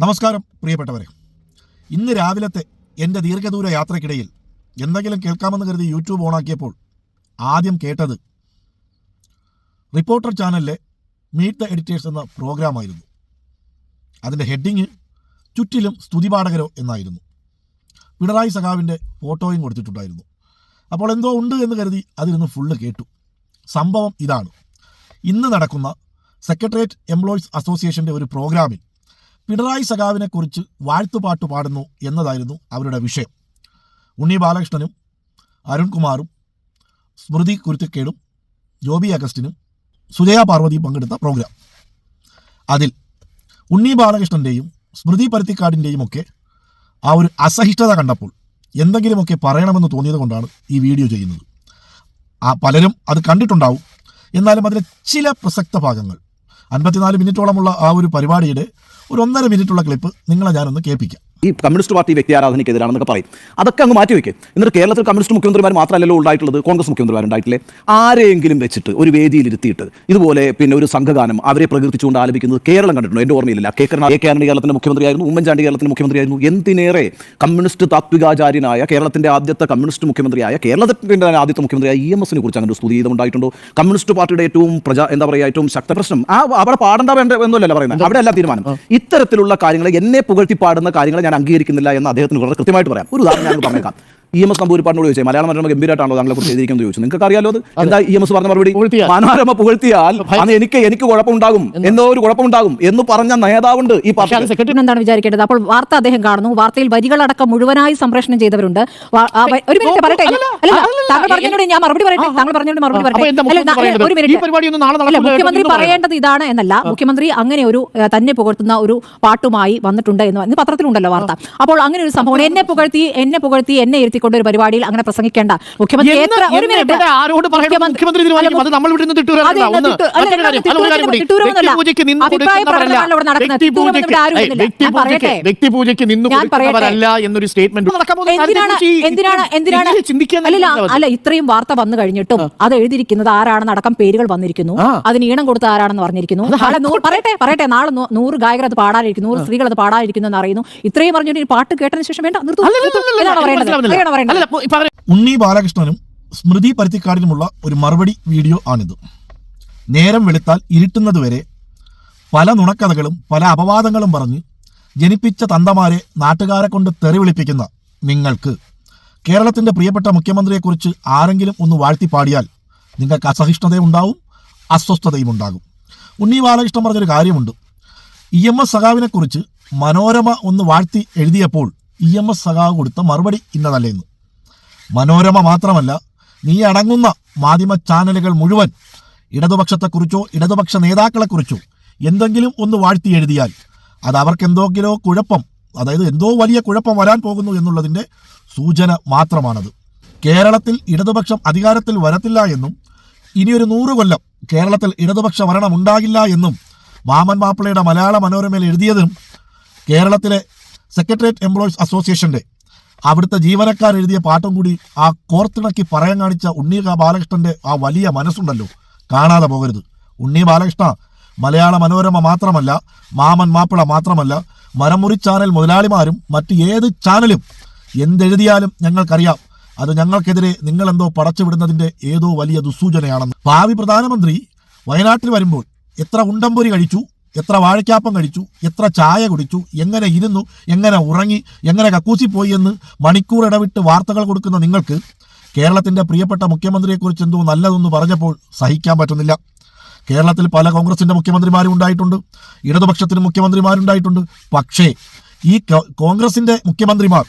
നമസ്കാരം പ്രിയപ്പെട്ടവരെ. ഇന്ന് രാവിലത്തെ എന്റെ ദീർഘദൂര യാത്രക്കിടയിൽ എന്തെങ്കിലും കേൾക്കാമെന്ന് കരുതി യൂട്യൂബ് ഓണാക്കിയപ്പോൾ ആദ്യം കേട്ടത് റിപ്പോർട്ടർ ചാനലിലെ മീറ്റ് ദ എഡിറ്റേഴ്സ് എന്ന പ്രോഗ്രാമായിരുന്നു. അതിന്റെ ഹെഡിങ് ചുറ്റിലും സ്തുതിപാഠകരോ എന്നായിരുന്നു. പിണറായി സഖാവിന്റെ ഫോട്ടോയും കൊടുത്തിട്ടുണ്ടായിരുന്നു. അപ്പോൾ എന്തോ ഉണ്ട് എന്ന് കരുതി അതിരുന്ന് ഫുള്ള് കേട്ടു. സംഭവം ഇതാണ്. ഇന്ന് നടക്കുന്ന സെക്രട്ടേറിയറ്റ് എംപ്ലോയീസ് അസോസിയേഷന്റെ ഒരു പ്രോഗ്രാമിൽ പിണറായി സഖാവിനെ കുറിച്ച് വാഴ്ത്തുപാട്ട് പാടുന്നു എന്നതായിരുന്നു അവരുടെ വിഷയം. ഉണ്ണി ബാലകൃഷ്ണനും അരുൺകുമാറും സ്മൃതി കുരുത്തക്കേടും ജോബി അഗസ്റ്റിനും സുജയ പാർവതിയും പങ്കെടുത്ത പ്രോഗ്രാം. അതിൽ ഉണ്ണി ബാലകൃഷ്ണന്റെയും സ്മൃതി പരുത്തിക്കാടിന്റെയും ഒക്കെ ആ ഒരു അസഹിഷ്ണുത കണ്ടപ്പോൾ എന്തെങ്കിലുമൊക്കെ പറയണമെന്ന് തോന്നിയത് കൊണ്ടാണ് ഈ വീഡിയോ ചെയ്യുന്നത്. ആ പലരും അത് കണ്ടിട്ടുണ്ടാവും. എന്നാലും അതിലെ ചില പ്രസക്ത ഭാഗങ്ങൾ അൻപത്തിനാല് മിനിറ്റോളമുള്ള ആ ഒരു പരിപാടിയുടെ ഒരു ഒന്നര മിനിറ്റുള്ള ക്ലിപ്പ് നിങ്ങളെ ഞാനൊന്ന് കേൾപ്പിക്കാം. ഈ കമ്മ്യൂണിസ്റ്റ് പാർട്ടി വ്യക്തി ആരാധനയ്ക്കെതിരാണെന്നൊക്കെ പറയും. അതൊക്കെ അങ്ങ് മാറ്റി വെക്കും. എന്നിട്ട് കേരളത്തിൽ കമ്മ്യൂണിസ്റ്റ് മുഖ്യമന്ത്രിമാർ മാത്രമല്ലല്ലോ ഉണ്ടായിട്ടുള്ളത് കോൺഗ്രസ് മുഖ്യമന്ത്രിമാർ ഉണ്ടായിട്ടില്ലേ ആരെയെങ്കിലും വെച്ചിട്ട് ഒരു വേദിയിൽ ഇരുത്തിയിട്ട് ഇതുപോലെ പിന്നെ ഒരു സംഘഗാനം അവരെ പ്രകൃതിച്ചുകൊണ്ട് ആലപിക്കുന്നത് കേരളം കണ്ടിട്ടുണ്ടോ? എന്റെ ഓർമ്മയില്ല കെ കരുണ കെ ആന്റണി കേരളത്തിന്റെ മുഖ്യമന്ത്രിയായിരുന്നു ഉമ്മൻചാണ്ടി കേരളത്തിന്റെ മുഖ്യമന്ത്രിയായിരുന്നു എന്തിനേറെ കമ്മ്യൂണിസ്റ്റ് താത്വികാചാര്യനായ കേരളത്തിന്റെ ആദ്യത്തെ കമ്മ്യൂണിസ്റ്റ് മുഖ്യമന്ത്രിയായ കേരളത്തിന്റെ ആദ്യത്തെ മുഖ്യമന്ത്രിയായ ഇ എം എസിനെ കുറിച്ച് അങ്ങനെ ഒരു സ്തുതി ഉണ്ടായിട്ടുണ്ടോ കമ്മ്യൂണിസ്റ്റ് പാർട്ടിയുടെ ഏറ്റവും പ്രജ എന്താ പറയുക ഏറ്റവും ശക്ത പ്രശ്നം ആ അവിടെ പാടേണ്ട വേണ്ട എന്നല്ല പറയുന്നത്. അവിടെ അല്ല തീരുമാനം. ഇത്തരത്തിലുള്ള കാര്യങ്ങളെ എന്നെ പുകഴ്ത്തി പാടുന്ന കാര്യങ്ങളെ ഞാൻ അംഗീകരിക്കുന്നില്ല എന്ന് അദ്ദേഹത്തിന് വളരെ കൃത്യമായിട്ട് പറയാം. ഒരു ഉദാഹരണം ഞാൻ പറഞ്ഞേക്കാം. ഇ എം എസ് നമ്പൂരിപ്പാടിനോട് ചോദിച്ചേ മലയാള മനോരമ ഗംഭീരമായിട്ടാണോ താങ്കളെ കുറിച്ച് എഴുതിയിരിക്കുന്നത് ചോദിച്ചു. നിങ്ങൾക്ക് അറിയാലോ അത്? എന്താ ഇ എം എസ് പറഞ്ഞ മറുപടി. മനോരമ പുകഴ്ത്തിയാൽ അന്ന് എനിക്ക് എനിക്ക് കുഴപ്പമുണ്ടാകും. എന്തോ? ഒരു കുഴപ്പമുണ്ടാകും എന്ന് പറഞ്ഞ നേതാവുണ്ട് ഈ പാർട്ടി സെക്രട്ടറി എന്താണ് വിചാരിക്കേണ്ടത്? അപ്പോൾ വാർത്ത അദ്ദേഹം കാണുന്നു. വാർത്തയിൽ വരികളടക്കം മുഴുവനായി സംപ്രേഷണം ചെയ്തവരുണ്ട്. ഒരു മിനിറ്റ് പറയട്ടെ. ഞാൻ- താങ്കൾ പറഞ്ഞോട് മറുപടി പറയട്ടെ? താങ്കൾ പറഞ്ഞോട് മറുപടി പറയട്ടെ? മുഖ്യമന്ത്രി പറയേണ്ടത്? ഒരു മിനിറ്റ്. മുഖ്യമന്ത്രി പറയേണ്ടത് ഇതാണ് എന്നല്ല. മുഖ്യമന്ത്രി അങ്ങനെ ഒരു തന്നെ പുകഴ്ത്തുന്ന ഒരു പാട്ടുമായി വന്നിട്ടുണ്ട് എന്ന് പത്രത്തിലുണ്ടല്ലോ വാർത്ത. അപ്പോൾ അങ്ങനെ ഒരു സംഭവം. എന്നെ പുകഴ്ത്തി എന്നെ പുകഴ്ത്തി എന്നെ ഇരുത്തിക്കൊണ്ട് ഒരു പരിപാടിയിൽ അങ്ങനെ പ്രസംഗിക്കേണ്ട. മുഖ്യമന്ത്രി എത്ര ഒരു മിനിറ്റ്. അല്ല, ഇത്രയും വാർത്ത വന്നു കഴിഞ്ഞിട്ടും അത് എഴുതിയിരിക്കുന്നത് ആരാണെന്ന് അടക്കം പേരുകൾ വന്നിരിക്കുന്നു. അതിന് ഈണം കൊടുത്ത ആരാണെന്ന് പറഞ്ഞിരിക്കുന്നു. പറയട്ടെ പറയട്ടെ. നാളെ നൂറ് ഗായകർ അത് പാടാനിരിക്കുന്നു. നൂറ് സ്ത്രീകൾ അത് പാടാനിരിക്കുന്നു എന്ന് അറിയുന്നു. ഇത്രയും പറഞ്ഞിട്ട് പാട്ട് കേട്ടതിന് ശേഷം വേണ്ട നിർത്തുന്നു നിർത്തൂ. ഇതാണോ പറയേണ്ടത്? ഇതാണോ പറയുന്നത് ഉണ്ണി ബാലകൃഷ്ണനും സ്മൃതി പരുത്തിക്കാടിനുമുള്ള ഒരു മറുപടി വീഡിയോ ആണിത്. നേരം വെളുത്താൽ ഇരുട്ടുന്നതുവരെ പല നുണക്കഥകളും പല അപവാദങ്ങളും പറഞ്ഞ് ജനിപ്പിച്ച തന്തമാരെ നാട്ടുകാരെ കൊണ്ട് തെറി വിളിപ്പിക്കുന്ന നിങ്ങൾക്ക് കേരളത്തിന്റെ പ്രിയപ്പെട്ട മുഖ്യമന്ത്രിയെക്കുറിച്ച് ആരെങ്കിലും ഒന്ന് വാഴ്ത്തി പാടിയാൽ നിങ്ങൾക്ക് അസഹിഷ്ണുതയും ഉണ്ടാവും അസ്വസ്ഥതയും ഉണ്ടാകും. ഉണ്ണി ബാലകൃഷ്ണൻ പറഞ്ഞൊരു കാര്യമുണ്ട്. ഇ എം എസ് സഖാവിനെക്കുറിച്ച് മനോരമ ഒന്ന് വാഴ്ത്തി എഴുതിയപ്പോൾ ഇ എം എസ് സഖാവ് കൊടുത്ത മറുപടി ഇന്നതല്ലേന്ന് മനോരമ മാത്രമല്ല നീ അടങ്ങുന്ന മാധ്യമ ചാനലുകൾ മുഴുവൻ ഇടതുപക്ഷത്തെക്കുറിച്ചോ ഇടതുപക്ഷ നേതാക്കളെക്കുറിച്ചോ എന്തെങ്കിലും ഒന്ന് വാഴ്ത്തി എഴുതിയാൽ അത് അവർക്ക് എന്തെങ്കിലോ കുഴപ്പം അതായത് എന്തോ വലിയ കുഴപ്പം വരാൻ പോകുന്നു എന്നുള്ളതിന്റെ സൂചന മാത്രമാണത്. കേരളത്തിൽ ഇടതുപക്ഷം അധികാരത്തിൽ വരത്തില്ല എന്നും ഇനിയൊരു നൂറ് കൊല്ലം കേരളത്തിൽ ഇടതുപക്ഷ ഭരണം ഉണ്ടാകില്ല എന്നും മാമൻ മാപ്പിളയുടെ മലയാള മനോരമയിൽ എഴുതിയതും കേരളത്തിലെ സെക്രട്ടേറിയറ്റ് എംപ്ലോയീസ് അസോസിയേഷന്റെ അവിടുത്തെ ജീവനക്കാർ എഴുതിയ പാട്ടും കൂടി ആ കോർത്തിണക്കി പറയാൻ കാണിച്ച ഉണ്ണി ബാലകൃഷ്ണന്റെ ആ വലിയ മനസ്സുണ്ടല്ലോ. കാണാതെ പോകരുത്. ഉണ്ണി ബാലകൃഷ്ണ മലയാള മനോരമ മാത്രമല്ല മാമൻ മാപ്പിള മാത്രമല്ല മരമുറി ചാനൽ മുതലാളിമാരും മറ്റ് ഏത് ചാനലും എന്തെഴുതിയാലും ഞങ്ങൾക്കറിയാം. അത് ഞങ്ങൾക്കെതിരെ നിങ്ങളെന്തോ പടച്ചുവിടുന്നതിന്റെ ഏതോ വലിയ ദുസ്സൂചനയാണെന്ന്. ഭാവി പ്രധാനമന്ത്രി വയനാട്ടിൽ വരുമ്പോൾ എത്ര ഉണ്ടംപൊരി കഴിച്ചു? എത്ര വാഴക്കാപ്പം കഴിച്ചു എത്ര ചായ കുടിച്ചു എങ്ങനെ ഇരുന്നു എങ്ങനെ ഉറങ്ങി എങ്ങനെ കക്കൂസി പോയി എന്ന് മണിക്കൂർ ഇടവിട്ട് വാർത്തകൾ കൊടുക്കുന്ന നിങ്ങൾക്ക് കേരളത്തിന്റെ പ്രിയപ്പെട്ട മുഖ്യമന്ത്രിയെക്കുറിച്ച് എന്തോ നല്ലതെന്ന് പറഞ്ഞപ്പോൾ സഹിക്കാൻ പറ്റുന്നില്ല. കേരളത്തിൽ പല കോൺഗ്രസിന്റെ മുഖ്യമന്ത്രിമാരും ഉണ്ടായിട്ടുണ്ട് ഇടതുപക്ഷത്തിന് മുഖ്യമന്ത്രിമാരുണ്ടായിട്ടുണ്ട് പക്ഷേ ഈ കോൺഗ്രസിന്റെ മുഖ്യമന്ത്രിമാർ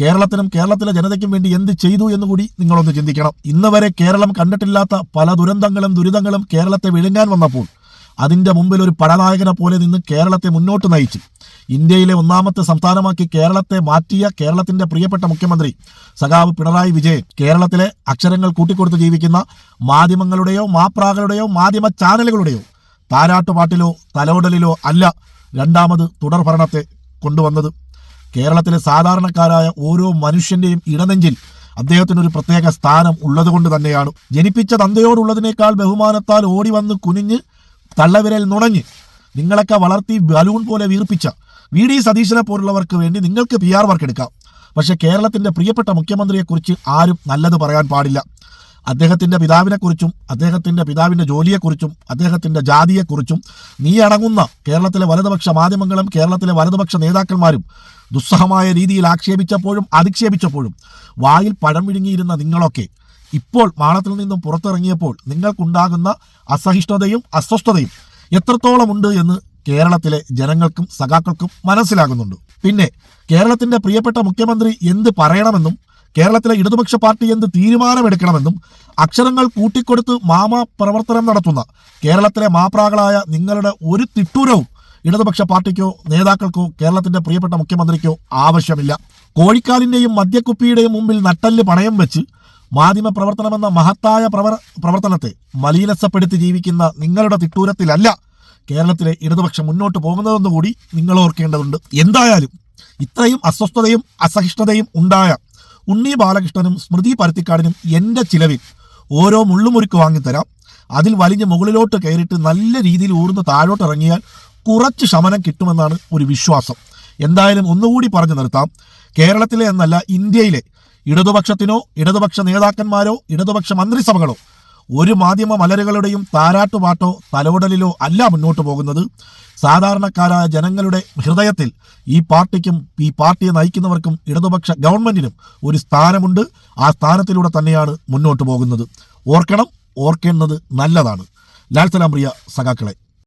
കേരളത്തിനും കേരളത്തിലെ ജനതയ്ക്കും വേണ്ടി എന്ത് ചെയ്തു എന്ന് കൂടി നിങ്ങളൊന്ന് ചിന്തിക്കണം. ഇന്ന് വരെ കേരളം കണ്ടിട്ടില്ലാത്ത പല ദുരന്തങ്ങളും ദുരിതങ്ങളും കേരളത്തെ വിഴുങ്ങാൻ വന്നപ്പോൾ അതിന്റെ മുമ്പിൽ ഒരു പടനായകനെ പോലെ നിന്ന് കേരളത്തെ മുന്നോട്ട് നയിച്ചു. ഇന്ത്യയിലെ ഒന്നാമത്തെ സംസ്ഥാനമാക്കി കേരളത്തെ മാറ്റിയ കേരളത്തിന്റെ പ്രിയപ്പെട്ട മുഖ്യമന്ത്രി സഖാവ് പിണറായി വിജയൻ കേരളത്തിലെ അക്ഷരങ്ങൾ കൂട്ടിക്കൊടുത്ത് ജീവിക്കുന്ന മാധ്യമങ്ങളുടെയോ മാപ്രാകളുടെയോ മാധ്യമ ചാനലുകളുടെയോ താരാട്ടുപാട്ടിലോ തലോടലിലോ അല്ല രണ്ടാമത് തുടർ ഭരണത്തെ കൊണ്ടുവന്നത്. കേരളത്തിലെ സാധാരണക്കാരായ ഓരോ മനുഷ്യന്റെയും ഇടനെഞ്ചിൽ അദ്ദേഹത്തിന് ഒരു പ്രത്യേക സ്ഥാനം ഉള്ളതുകൊണ്ട് തന്നെയാണ്. ജനിപ്പിച്ച തന്തയോടുള്ളതിനേക്കാൾ ബഹുമാനത്താൽ ഓടി വന്ന് കുനിഞ്ഞ് തള്ളവിരൽ നുണഞ്ഞ് നിങ്ങളൊക്കെ വളർത്തി ബലൂൺ പോലെ വീർപ്പിച്ച വി ഡി സതീശനെ പോലുള്ളവർക്ക് വേണ്ടി നിങ്ങൾക്ക് പി ആർ വർക്ക് എടുക്കാം പക്ഷേ കേരളത്തിന്റെ പ്രിയപ്പെട്ട മുഖ്യമന്ത്രിയെക്കുറിച്ച് ആരും നല്ലത് പറയാൻ പാടില്ല. അദ്ദേഹത്തിന്റെ പിതാവിനെക്കുറിച്ചും അദ്ദേഹത്തിന്റെ പിതാവിന്റെ ജോലിയെക്കുറിച്ചും അദ്ദേഹത്തിന്റെ ജാതിയെക്കുറിച്ചും നീ അടങ്ങുന്ന കേരളത്തിലെ വലതുപക്ഷ മാധ്യമങ്ങളും കേരളത്തിലെ വലതുപക്ഷ നേതാക്കന്മാരും ദുസ്സഹമായ രീതിയിൽ ആക്ഷേപിച്ചപ്പോഴും അധിക്ഷേപിച്ചപ്പോഴും വായിൽ പഴം വിഴുങ്ങിയിരുന്ന നിങ്ങളൊക്കെ ഇപ്പോൾ മാളത്തിൽ നിന്നും പുറത്തിറങ്ങിയപ്പോൾ നിങ്ങൾക്കുണ്ടാകുന്ന അസഹിഷ്ണുതയും അസ്വസ്ഥതയും എത്രത്തോളം ഉണ്ട് എന്ന് കേരളത്തിലെ ജനങ്ങൾക്കും സഖാക്കൾക്കും മനസ്സിലാകുന്നുണ്ട്. പിന്നെ കേരളത്തിന്റെ പ്രിയപ്പെട്ട മുഖ്യമന്ത്രി എന്ത് പറയണമെന്നും കേരളത്തിലെ ഇടതുപക്ഷ പാർട്ടി എന്ത് തീരുമാനമെടുക്കണമെന്നും അക്ഷരങ്ങൾ കൂട്ടിക്കൊടുത്ത് മാമ പ്രവർത്തനം നടത്തുന്ന കേരളത്തിലെ മാപ്രാകളായ നിങ്ങളുടെ ഒരു തിട്ടൂരവും ഇടതുപക്ഷ പാർട്ടിക്കോ നേതാക്കൾക്കോ കേരളത്തിന്റെ പ്രിയപ്പെട്ട മുഖ്യമന്ത്രിക്കോ ആവശ്യമില്ല. കോഴിക്കാലിന്റെയും മദ്യക്കുപ്പിയുടെയും മുമ്പിൽ നട്ടൽ പണയം വെച്ച് മാധ്യമ പ്രവർത്തനമെന്ന മഹത്തായ പ്രവർ പ്രവർത്തനത്തെ മലീനസപ്പെടുത്തി ജീവിക്കുന്ന നിങ്ങളുടെ തിട്ടൂരത്തിലല്ല കേരളത്തിലെ ഇടതുപക്ഷം മുന്നോട്ട് പോകുന്നതെന്ന് കൂടി നിങ്ങൾ ഓർക്കേണ്ടതുണ്ട്. എന്തായാലും ഇത്രയും അസ്വസ്ഥതയും അസഹിഷ്ണുതയും ഉണ്ടായ ഉണ്ണി ബാലകൃഷ്ണനും സ്മൃതി പരുത്തിക്കാടിനും എന്റെ ചിലവിൽ ഓരോ മുള്ളുമുറുക്ക് വാങ്ങിത്തരാം. അതിൽ വലിഞ്ഞ് മുകളിലോട്ട് കയറിയിട്ട് നല്ല രീതിയിൽ ഊർന്ന് താഴോട്ട് ഇറങ്ങിയാൽ കുറച്ച് ശമനം കിട്ടുമെന്നാണ് ഒരു വിശ്വാസം. എന്തായാലും ഒന്നുകൂടി പറഞ്ഞു നിർത്താം. കേരളത്തിലെ എന്നല്ല ഇന്ത്യയിലെ ഇടതുപക്ഷത്തിനോ ഇടതുപക്ഷ നേതാക്കന്മാരോ ഇടതുപക്ഷ മന്ത്രിസഭകളോ ഒരു മാധ്യമ മലരുകളുടെയും താരാട്ടുപാട്ടോ തലോടലിലോ അല്ല മുന്നോട്ട് പോകുന്നത്. സാധാരണക്കാരായ ജനങ്ങളുടെ ഹൃദയത്തിൽ ഈ പാർട്ടിക്കും ഈ പാർട്ടിയെ നയിക്കുന്നവർക്കും ഇടതുപക്ഷ ഗവൺമെന്റിനും ഒരു സ്ഥാനമുണ്ട്. ആ സ്ഥാനത്തിലൂടെ തന്നെയാണ് മുന്നോട്ട് പോകുന്നത്. ഓർക്കണം ഓർക്കേണ്ടത് നല്ലതാണ്. ലാൽ സലാം പ്രിയ സഖാക്കളെ.